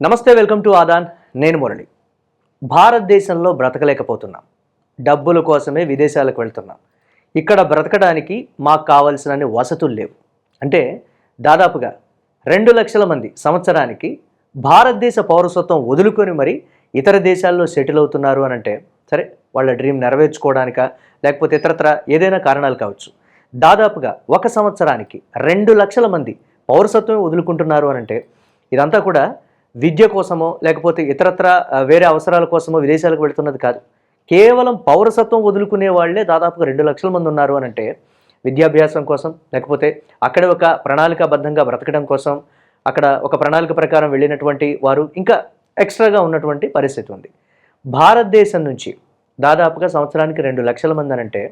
నమస్తే welcome to Aadan. నేను మురళి. భారతదేశంలో బ్రతకలేకపోతున్నాం. డబ్బుల కోసమే విదేశాలకు వెళ్తున్నాం. ఇక్కడ బ్రతకడానికి మాకు కావలసినన్ని వసతులు లేవు. అంటే దాదాపుగా రెండు లక్షల మంది సంవత్సరానికి భారతదేశ పౌరసత్వం వదులుకొని మరి ఇతర దేశాల్లో సెటిల్ అవుతున్నారు అని అంటే సరే వాళ్ళ డ్రీమ్ నెరవేర్చుకోవడానిక లేకపోతే ఇతరత్ర ఏదైనా కారణాలు కావచ్చు. దాదాపుగా ఒక సంవత్సరానికి రెండు లక్షల మంది పౌరసత్వం వదులుకుంటున్నారు అని అంటే ఇదంతా కూడా విద్య కోసమో లేకపోతే ఇతరత్ర వేరే అవసరాల కోసమో విదేశాలకు వెళుతున్నది కాదు. కేవలం పౌరసత్వం వదులుకునే వాళ్ళే దాదాపుగా రెండు లక్షల మంది ఉన్నారు అని అంటే విద్యాభ్యాసం కోసం లేకపోతే అక్కడ ఒక ప్రణాళికాబద్ధంగా బ్రతకడం కోసం అక్కడ ఒక ప్రణాళిక ప్రకారం వెళ్ళినటువంటి వారు ఇంకా ఎక్స్ట్రాగా ఉన్నటువంటి పరిస్థితి ఉంది. భారతదేశం నుంచి దాదాపుగా సంవత్సరానికి రెండు లక్షల మంది అని అంటే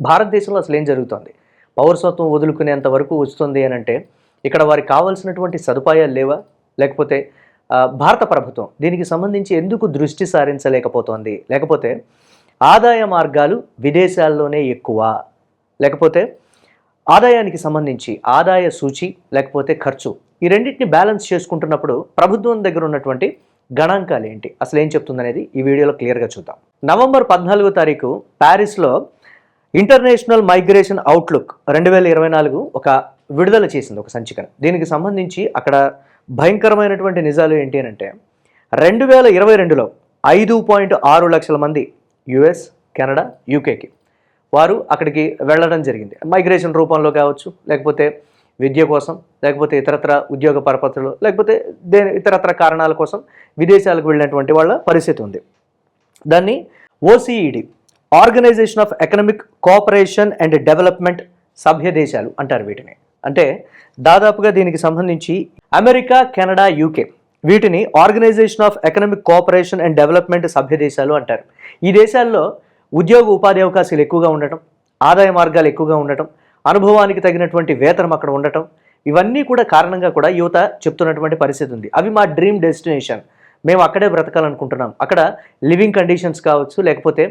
భారతదేశంలో అసలు ఏం జరుగుతోంది? పౌరసత్వం వదులుకునేంత వరకు వస్తుంది అని అంటే ఇక్కడ వారికి కావాల్సినటువంటి సదుపాయాలు లేవా? లేకపోతే భారత ప్రభుత్వం దీనికి సంబంధించి ఎందుకు దృష్టి సారించలేకపోతోంది? లేకపోతే ఆదాయ మార్గాలు విదేశాల్లోనే ఎక్కువ. లేకపోతే ఆదాయానికి సంబంధించి ఆదాయ సూచి లేకపోతే ఖర్చు ఈ రెండింటిని బ్యాలెన్స్ చేసుకుంటున్నప్పుడు ప్రభుత్వం దగ్గర ఉన్నటువంటి గణాంకాలు ఏంటి? అసలు ఏం చెప్తుందనేది ఈ వీడియోలో క్లియర్గా చూద్దాం. నవంబర్ పద్నాలుగో తారీఖు ప్యారిస్లో ఇంటర్నేషనల్ మైగ్రేషన్ అవుట్లుక్ రెండు వేల ఇరవై నాలుగు ఒక విడుదల చేసింది ఒక సంచికను. దీనికి సంబంధించి అక్కడ భయంకరమైనటువంటి నిజాలు ఏంటి అని అంటే రెండు వేల ఇరవై రెండులో ఐదు పాయింట్ ఆరు లక్షల మంది యుఎస్ కెనడా యూకేకి వారు అక్కడికి వెళ్ళడం జరిగింది. మైగ్రేషన్ రూపంలో కావచ్చు లేకపోతే విద్య కోసం లేకపోతే ఇతరత్ర ఉద్యోగ పరపతులు లేకపోతే దే ఇతరత్ర కారణాల కోసం విదేశాలకు వెళ్ళినటువంటి వాళ్ళ పరిస్థితి ఉంది. దాన్ని OECD organization of economic cooperation and development సభ్య దేశాలు అంటారు వీటిని. అంటే దాదాపుగా దీనికి సంబంధించి అమెరికా కెనడా యూకే వీటిని organization of economic cooperation and development సభ్య దేశాలు అంటారు. ఈ దేశాల్లో ఉద్యోగ ఉపాధి అవకాశాలు ఎక్కువగా ఉండటం ఆదాయ మార్గాలు ఎక్కువగా ఉండటం అనుభవానికి తగినటువంటి వేతనం అక్కడ ఉండటం ఇవన్నీ కూడా కారణంగా కూడా యువత చెప్తున్నటువంటి పరిస్థితి ఉంది. అవి మా డ్రీమ్ డెస్టినేషన్. మేము అక్కడే బ్రతకాలనుకుంటున్నాం. అక్కడ లివింగ్ కండిషన్స్ కావచ్చు లేకపోతే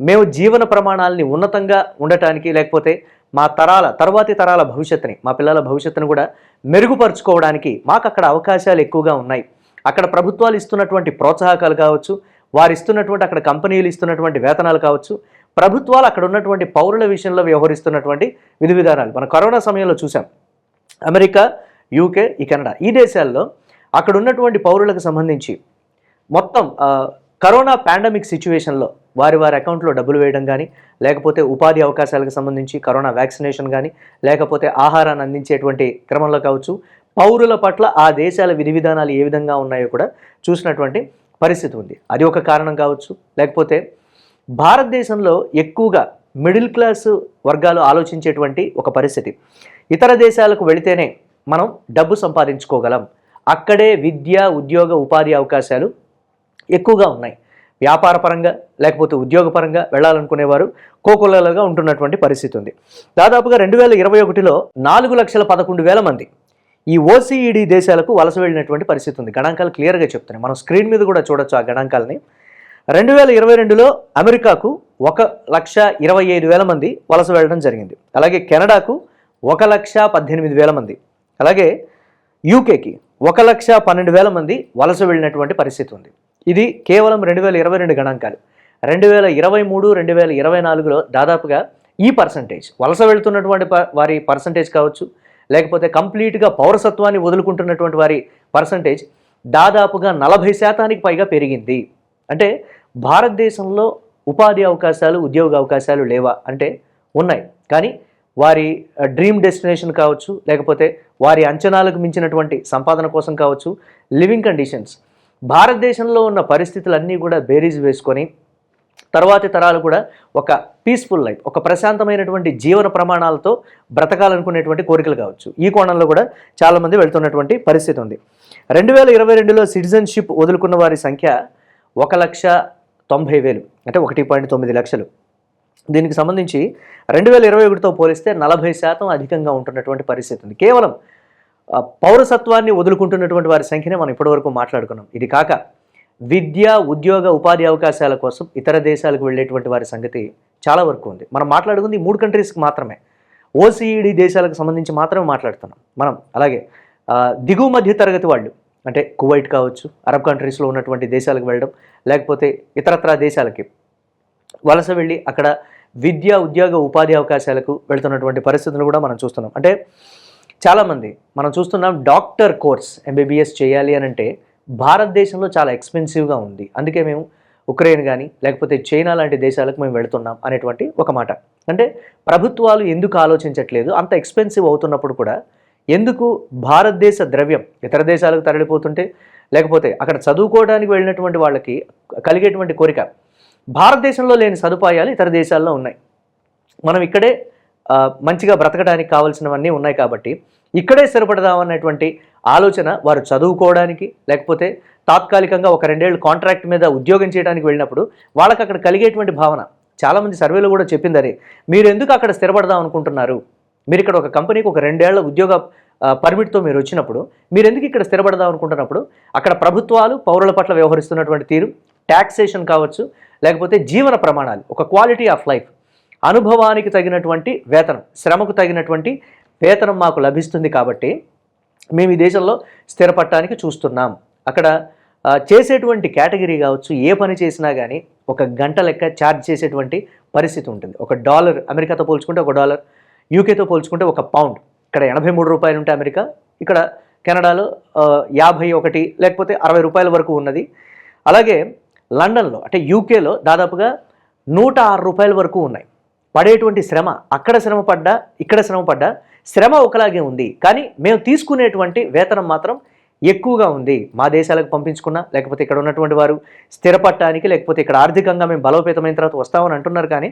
మేము జీవన ప్రమాణాలని ఉన్నతంగా ఉండటానికి లేకపోతే మా తరాల తర్వాతి తరాల భవిష్యత్తుని మా పిల్లల భవిష్యత్తును కూడా మెరుగుపరుచుకోవడానికి మాకు అక్కడ అవకాశాలు ఎక్కువగా ఉన్నాయి. అక్కడ ప్రభుత్వాలు ఇస్తున్నటువంటి ప్రోత్సాహకాలు కావచ్చు వారు ఇస్తున్నటువంటి అక్కడ కంపెనీలు ఇస్తున్నటువంటి వేతనాలు కావచ్చు ప్రభుత్వాలు అక్కడ ఉన్నటువంటి పౌరుల విషయంలో వ్యవహరిస్తున్నటువంటి విధి విధానాలు మన కరోనా సమయంలో చూసాం అమెరికా యూకే ఈ కెనడా ఈ దేశాల్లో అక్కడ ఉన్నటువంటి పౌరులకు సంబంధించి మొత్తం కరోనా పాండమిక్ సిచ్యువేషన్లో వారి వారి అకౌంట్లో డబ్బులు వేయడం కానీ లేకపోతే ఉపాధి అవకాశాలకు సంబంధించి కరోనా వ్యాక్సినేషన్ కానీ లేకపోతే ఆహారాన్ని అందించేటువంటి క్రమంలో కావచ్చు పౌరుల పట్ల ఆ దేశాల విధి విధానాలు ఏ విధంగా ఉన్నాయో కూడా చూసినటువంటి పరిస్థితి ఉంది. అది ఒక కారణం కావచ్చు. లేకపోతే భారతదేశంలో ఎక్కువగా మిడిల్ క్లాస్ వర్గాలు ఆలోచించేటువంటి ఒక పరిస్థితి. ఇతర దేశాలకు వెళితేనే మనం డబ్బు సంపాదించుకోగలం. అక్కడే విద్య ఉద్యోగ ఉపాధి అవకాశాలు ఎక్కువగా ఉన్నాయి. వ్యాపార పరంగా లేకపోతే ఉద్యోగపరంగా వెళ్ళాలనుకునేవారు కోకొల్లలుగా ఉంటున్నటువంటి పరిస్థితి ఉంది. దాదాపుగా రెండు వేల ఇరవై ఒకటిలో నాలుగు లక్షల పదకొండు వేల మంది ఈ ఓసీఈడి దేశాలకు వలస వెళ్ళినటువంటి పరిస్థితి ఉంది. గణాంకాలు క్లియర్గా చెప్తున్నాయి. మనం స్క్రీన్ మీద కూడా చూడొచ్చు ఆ గణాంకాలని. రెండు వేల ఇరవై రెండులో అమెరికాకు ఒక లక్ష ఇరవై ఐదు వేల మంది వలస వెళ్ళడం జరిగింది. అలాగే కెనడాకు ఒక లక్ష పద్దెనిమిది వేల మంది. అలాగే యూకేకి ఒక లక్ష పన్నెండు వేల మంది వలస వెళ్ళినటువంటి పరిస్థితి ఉంది. ఇది కేవలం రెండు వేల ఇరవై రెండు గణాంకాలు. రెండు వేల ఇరవై మూడు రెండు వేల ఇరవై నాలుగులో దాదాపుగా ఈ పర్సంటేజ్ వలస వెళ్తున్నటువంటి వారి పర్సంటేజ్ కావచ్చు లేకపోతే కంప్లీట్గా పౌరసత్వాన్ని వదులుకుంటున్నటువంటి వారి పర్సంటేజ్ దాదాపుగా నలభై శాతానికి పైగా పెరిగింది. అంటే భారతదేశంలో ఉపాధి అవకాశాలు ఉద్యోగ అవకాశాలు లేవా? అంటే ఉన్నాయి. కానీ వారి డ్రీమ్ డెస్టినేషన్ కావచ్చు లేకపోతే వారి అంచనాలకు మించినటువంటి సంపాదన కోసం కావచ్చు లివింగ్ కండిషన్స్ భారతదేశంలో ఉన్న పరిస్థితులన్నీ కూడా బేరీజ్ వేసుకొని తర్వాతి తరాలు కూడా ఒక పీస్ఫుల్ లైఫ్ ఒక ప్రశాంతమైనటువంటి జీవన ప్రమాణాలతో బ్రతకాలనుకునేటువంటి కోరికలు కావచ్చు. ఈ కోణంలో కూడా చాలామంది వెళ్తున్నటువంటి పరిస్థితి ఉంది. రెండు వేల ఇరవై రెండులో సిటిజన్షిప్ వదులుకున్న వారి సంఖ్య ఒక లక్ష తొంభై వేలు అంటే ఒకటి పాయింట్ తొమ్మిది లక్షలు. దీనికి సంబంధించి రెండు వేల ఇరవై ఒకటితో పోలిస్తే నలభై శాతం అధికంగా ఉంటున్నటువంటి పరిస్థితి ఉంది. కేవలం పౌరసత్వాన్ని వదులుకుంటున్నటువంటి వారి సంఖ్యనే మనం ఇప్పటివరకు మాట్లాడుకున్నాం. ఇది కాక విద్య ఉద్యోగ ఉపాధి అవకాశాల కోసం ఇతర దేశాలకు వెళ్ళేటువంటి వారి సంగతి చాలా వరకు ఉంది. మనం మాట్లాడుకుంది మూడు కంట్రీస్కి మాత్రమే. ఓసీఈడి దేశాలకు సంబంధించి మాత్రమే మాట్లాడుతున్నాం మనం. అలాగే దిగువ మధ్య తరగతి వాళ్ళు అంటే కువైట్ కావచ్చు అరబ్ కంట్రీస్లో ఉన్నటువంటి దేశాలకు వెళ్ళడం లేకపోతే ఇతరత్రా దేశాలకి వలస వెళ్ళి అక్కడ విద్య ఉద్యోగ ఉపాధి అవకాశాలకు వెళ్తున్నటువంటి పరిస్థితులు కూడా మనం చూస్తున్నాం. అంటే చాలామంది మనం చూస్తున్నాం డాక్టర్ కోర్స్ ఎంబీబీఎస్ చేయాలి అని అంటే భారతదేశంలో చాలా ఎక్స్పెన్సివ్గా ఉంది. అందుకే మేము ఉక్రెయిన్ కానీ లేకపోతే చైనా లాంటి దేశాలకు మేము వెళుతున్నాం అనేటువంటి ఒక మాట. అంటే ప్రభుత్వాలు ఎందుకు ఆలోచించట్లేదు? అంత ఎక్స్పెన్సివ్ అవుతున్నప్పుడు కూడా ఎందుకు భారతదేశ ద్రవ్యం ఇతర దేశాలకు తరలిపోతుంటే లేకపోతే అక్కడ చదువుకోవడానికి వెళ్ళినటువంటి వాళ్ళకి కలిగేటువంటి కోరిక భారతదేశంలో లేని సదుపాయాలు ఇతర దేశాల్లో ఉన్నాయి. మనం ఇక్కడే మంచిగా బ్రతకడానికి కావాల్సినవన్నీ ఉన్నాయి కాబట్టి ఇక్కడే స్థిరపడదాం అన్నటువంటి ఆలోచన వారు చదువుకోవడానికి లేకపోతే తాత్కాలికంగా ఒక రెండేళ్ళు కాంట్రాక్ట్ మీద ఉద్యోగం చేయడానికి వెళ్ళినప్పుడు వాళ్ళకి అక్కడ కలిగేటువంటి భావన. చాలామంది సర్వేలో కూడా చెప్పిందని మీరు ఎందుకు అక్కడ స్థిరపడదాం అనుకుంటున్నారు? మీరు ఇక్కడ ఒక కంపెనీకి ఒక రెండేళ్ళ ఉద్యోగ పర్మిట్తో మీరు వచ్చినప్పుడు మీరు ఎందుకు ఇక్కడ స్థిరపడదాం అనుకుంటున్నప్పుడు అక్కడ ప్రభుత్వాలు పౌరుల పట్ల వ్యవహరిస్తున్నటువంటి తీరు ట్యాక్సేషన్ కావచ్చు లేకపోతే జీవన ప్రమాణాలు ఒక క్వాలిటీ ఆఫ్ లైఫ్ అనుభవానికి తగినటువంటి వేతనం శ్రమకు తగినటువంటి వేతనం మాకు లభిస్తుంది కాబట్టి మేము ఈ దేశంలో స్థిరపడటానికి చూస్తున్నాం. అక్కడ చేసేటువంటి కేటగిరీ కావచ్చు ఏ పని చేసినా కానీ ఒక గంట లెక్క ఛార్జ్ చేసేటువంటి పరిస్థితి ఉంటుంది. ఒక డాలర్ అమెరికాతో పోల్చుకుంటే ఒక డాలర్ యూకేతో పోల్చుకుంటే ఒక పౌండ్. ఇక్కడ ఎనభై మూడు రూపాయలు ఉంటే అమెరికా ఇక్కడ కెనడాలో యాభై ఒకటి లేకపోతే అరవై రూపాయల వరకు ఉన్నది. అలాగే లండన్లో అంటే యూకేలో దాదాపుగా నూట ఆరు రూపాయల వరకు ఉన్నాయి. పడేటువంటి శ్రమ అక్కడ శ్రమ పడ్డా ఇక్కడ శ్రమ పడ్డా శ్రమ ఒకలాగే ఉంది. కానీ మేము తీసుకునేటువంటి వేతనం మాత్రం ఎక్కువగా ఉంది. మా దేశాలకు పంపించుకున్నా లేకపోతే ఇక్కడ ఉన్నటువంటి వారు స్థిరపడటానికి లేకపోతే ఇక్కడ ఆర్థికంగా మేము బలోపేతమైన తర్వాత వస్తామని అంటున్నారు కానీ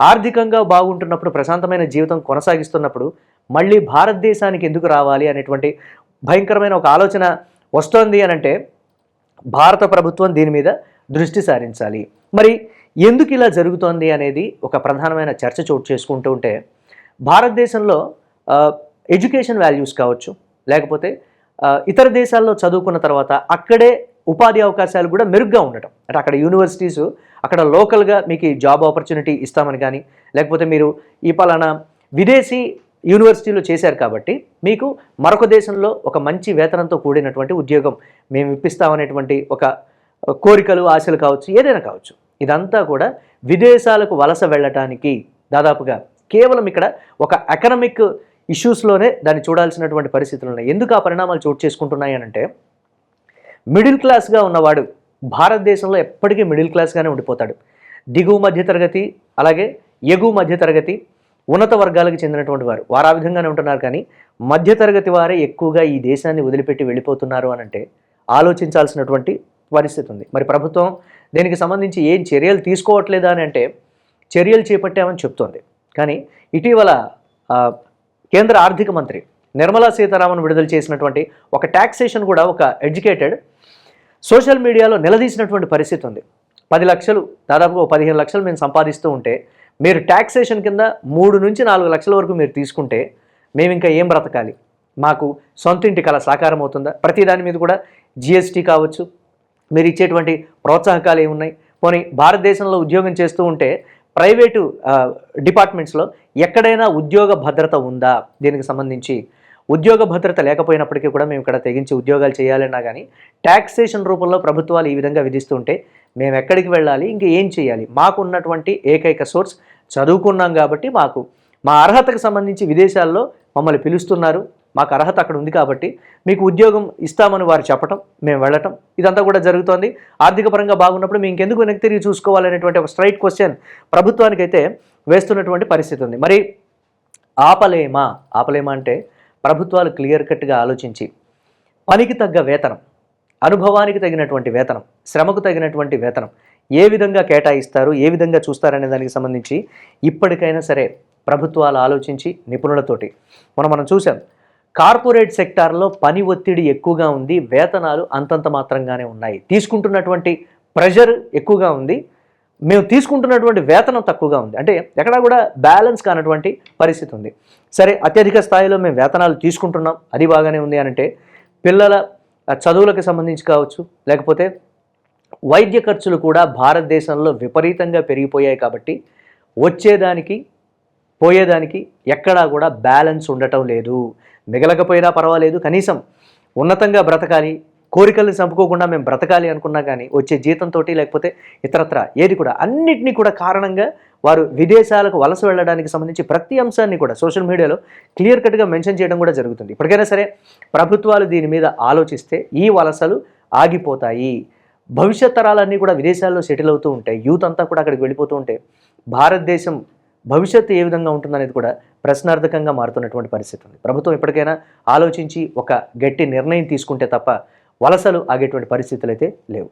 ఆర్థికంగా బాగుంటున్నప్పుడు ప్రశాంతమైన జీవితం కొనసాగిస్తున్నప్పుడు మళ్ళీ భారతదేశానికి ఎందుకు రావాలి అనేటువంటి భయంకరమైన ఒక ఆలోచన వస్తోంది అని అంటే భారత ప్రభుత్వం దీని మీద దృష్టి సారించాలి. మరి ఎందుకు ఇలా జరుగుతోంది అనేది ఒక ప్రధానమైన చర్చ చోటు చేసుకుంటూ ఉంటే భారతదేశంలో ఎడ్యుకేషన్ వాల్యూస్ కావచ్చు లేకపోతే ఇతర దేశాల్లో చదువుకున్న తర్వాత అక్కడే ఉపాధి అవకాశాలు కూడా మెరుగ్గా ఉండటం. అంటే అక్కడ యూనివర్సిటీస్ అక్కడ లోకల్గా మీకు జాబ్ ఆపర్చునిటీ ఇస్తామని కానీ లేకపోతే మీరు ఈ పలానా విదేశీ యూనివర్సిటీలో చేశారు కాబట్టి మీకు మరొక దేశంలో ఒక మంచి వేతనంతో కూడినటువంటి ఉద్యోగం మేము ఇప్పిస్తామనేటువంటి ఒక కోరికలు ఆశలు కావచ్చు ఏదైనా కావచ్చు. ఇదంతా కూడా విదేశాలకు వలస వెళ్ళటానికి దాదాపుగా కేవలం ఇక్కడ ఒక అకనమిక్ ఇష్యూస్లోనే దాన్ని చూడాల్సినటువంటి పరిస్థితులు ఉన్నాయి. ఎందుకు ఆ పరిణామాలు చోటు చేసుకుంటున్నాయి అంటే మిడిల్ క్లాస్గా ఉన్నవాడు భారతదేశంలో ఎప్పటికీ మిడిల్ క్లాస్గానే ఉండిపోతాడు. దిగువ మధ్యతరగతి అలాగే ఎగువ మధ్యతరగతి ఉన్నత వర్గాలకు చెందినటువంటి వారు. వారు ఆ విధంగానే ఉంటున్నారు కానీ మధ్యతరగతి వారే ఎక్కువగా ఈ దేశాన్ని వదిలిపెట్టి వెళ్ళిపోతున్నారు అని అంటే ఆలోచించాల్సినటువంటి పరిస్థితి ఉంది. మరి ప్రభుత్వం దీనికి సంబంధించి ఏం చర్యలు తీసుకోవట్లేదా అని అంటే చర్యలు చేపట్టామని చెప్తోంది. కానీ ఇటీవల కేంద్ర ఆర్థిక మంత్రి నిర్మలా సీతారామన్ విడుదల చేసినటువంటి ఒక ట్యాక్సేషన్ కూడా ఒక ఎడ్యుకేటెడ్ సోషల్ మీడియాలో నిలదీసినటువంటి పరిస్థితి ఉంది. పది లక్షలు దాదాపుగా పదిహేను లక్షలు మేము సంపాదిస్తూ ఉంటే మీరు ట్యాక్సేషన్ కింద మూడు నుంచి నాలుగు లక్షల వరకు మీరు తీసుకుంటే మేము ఇంకా ఏం బ్రతకాలి? మాకు సొంత ఇంటి కళ సాకారం అవుతుందా? ప్రతి దాని మీద కూడా జిఎస్టీ కావచ్చు మీరు ఇచ్చేటువంటి ప్రోత్సాహకాలు ఏమున్నాయి? పోనీ భారతదేశంలో ఉద్యోగం చేస్తూ ఉంటే ప్రైవేటు డిపార్ట్మెంట్స్లో ఎక్కడైనా ఉద్యోగ భద్రత ఉందా? దీనికి సంబంధించి ఉద్యోగ భద్రత లేకపోయినప్పటికీ కూడా మేము ఇక్కడ తెగించి ఉద్యోగాలు చేయాలన్నా కానీ ట్యాక్సేషన్ రూపంలో ప్రభుత్వాలు ఈ విధంగా విధిస్తుంటే మేము ఎక్కడికి వెళ్ళాలి? ఇంకా ఏం చేయాలి? మాకు ఉన్నటువంటి ఏకైక సోర్స్ చదువుకున్నాం కాబట్టి మాకు మా అర్హతకు సంబంధించి విదేశాల్లో మమ్మల్ని పిలుస్తున్నారు. మాకు అర్హత అక్కడ ఉంది కాబట్టి మీకు ఉద్యోగం ఇస్తామని వారు చెప్పటం మేము వెళ్ళటం ఇదంతా కూడా జరుగుతోంది. ఆర్థిక పరంగా బాగున్నప్పుడు మీ ఇంకెందుకు వెనక్కి తిరిగి చూసుకోవాలనేటువంటి ఒక స్ట్రైట్ క్వశ్చన్ ప్రభుత్వానికైతే వేస్తున్నటువంటి పరిస్థితి ఉంది. మరి ఆపలేమా? ఆపలేమా అంటే ప్రభుత్వాలు క్లియర్ కట్గా ఆలోచించి పనికి తగ్గ వేతనం అనుభవానికి తగినటువంటి వేతనం శ్రమకు తగినటువంటి వేతనం ఏ విధంగా కేటాయిస్తారు ఏ విధంగా చూస్తారనే దానికి సంబంధించి ఇప్పటికైనా సరే ప్రభుత్వాలు ఆలోచించి నిపుణులతోటి మనం మనం చూసాం కార్పొరేట్ సెక్టార్లో పని ఒత్తిడి ఎక్కువగా ఉంది వేతనాలు అంతంత మాత్రంగానే ఉన్నాయి. తీసుకుంటున్నటువంటి ప్రెషర్ ఎక్కువగా ఉంది మేము తీసుకుంటున్నటువంటి వేతనం తక్కువగా ఉంది. అంటే ఎక్కడా కూడా బ్యాలెన్స్ కానటువంటి పరిస్థితి ఉంది. సరే అత్యధిక స్థాయిలో మేము వేతనాలు తీసుకుంటున్నాం అది బాగానే ఉంది అని అంటే పిల్లల చదువులకు సంబంధించి కావచ్చు లేకపోతే వైద్య ఖర్చులు కూడా భారతదేశంలో విపరీతంగా పెరిగిపోయాయి కాబట్టి వచ్చేదానికి పోయేదానికి ఎక్కడా కూడా బ్యాలెన్స్ ఉండటం లేదు. మిగలకపోయినా పర్వాలేదు. కనీసం ఉన్నతంగా బ్రతకాలి. కోరికల్ని చంపుకోకుండా మేము బ్రతకాలి అనుకున్నా కానీ వచ్చే జీతంతో లేకపోతే ఇతరత్ర ఏది కూడా అన్నిటినీ కూడా కారణంగా వారు విదేశాలకు వలస వెళ్ళడానికి సంబంధించి ప్రతి అంశాన్ని కూడా సోషల్ మీడియాలో క్లియర్ కట్గా మెన్షన్ చేయడం కూడా జరుగుతుంది. ఇప్పటికైనా సరే ప్రభుత్వాలు దీని మీద ఆలోచిస్తే ఈ వలసలు ఆగిపోతాయి. భవిష్యత్ తరాలన్నీ కూడా విదేశాల్లో సెటిల్ అవుతూ ఉంటాయి. యూత్ అంతా కూడా అక్కడికి వెళ్ళిపోతూ ఉంటే భారతదేశం భవిష్యత్తు ఏ విధంగా ఉంటుందనేది కూడా ప్రశ్నార్థకంగా మారుతున్నటువంటి పరిస్థితి ఉంది. ప్రభుత్వం ఇప్పటికైనా ఆలోచించి ఒక గట్టి నిర్ణయం తీసుకుంటే తప్ప వలసలు ఆగేటువంటి పరిస్థితులు అయితే లేవు.